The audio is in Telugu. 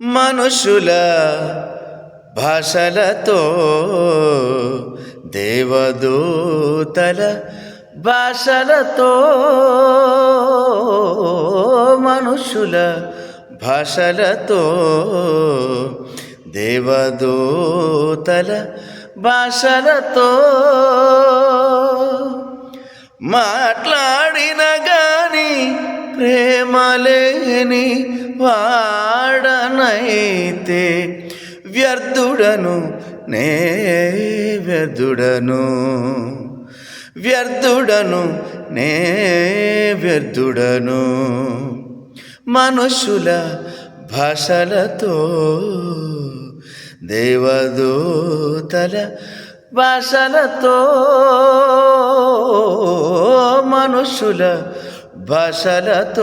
মানুষুলা ভাষালা তো দেবদূতল বাসাল তো মানুষুলা ভাষাল তো দেবদূতল বাসাল তো মাটলা ప్రేమలేని వాడనైతే వ్యర్థుడను నే వ్యర్థుడను. వ్యర్థుడను నే వ్యర్థుడను. మనుషుల భాషలతో దేవదూతల భాషలతో మనుషుల بشرته